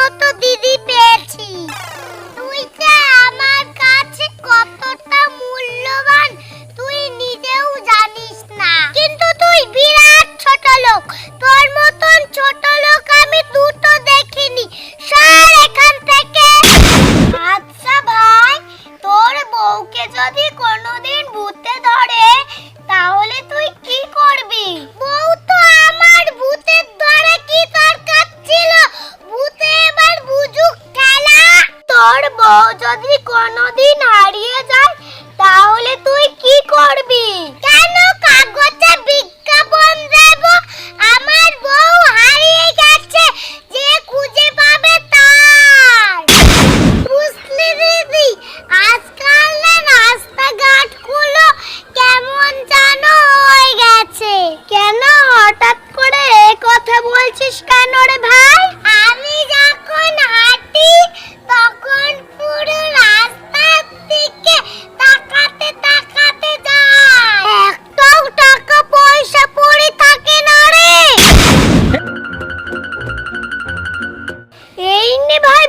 মতো দিদি পেয়েছি। তুই যে, আমার কাছে কতটা মূল্যবান, তুই নিজেও জানিস না। কিন্তু তুই বিরাট ছোট লোক, তোর মতো কাঁদিস কেন ভাই? আমি যখন হাঁটি, তখন পুরো রাস্তার দিকে তাকাতে তাকাতে যাই। একটাও টাকা পয়সা পড়ে থাকে না রে। এই নে ভাই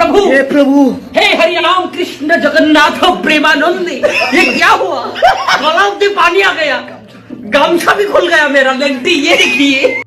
प्रभु। हे प्रभु। हे हरि राम कृष्ण जगन्नाथ प्रेमानंद ये क्या हुआ? गलाव से पानी आ गया। गामछा भी खुल गया मेरा लगती ये देखिए।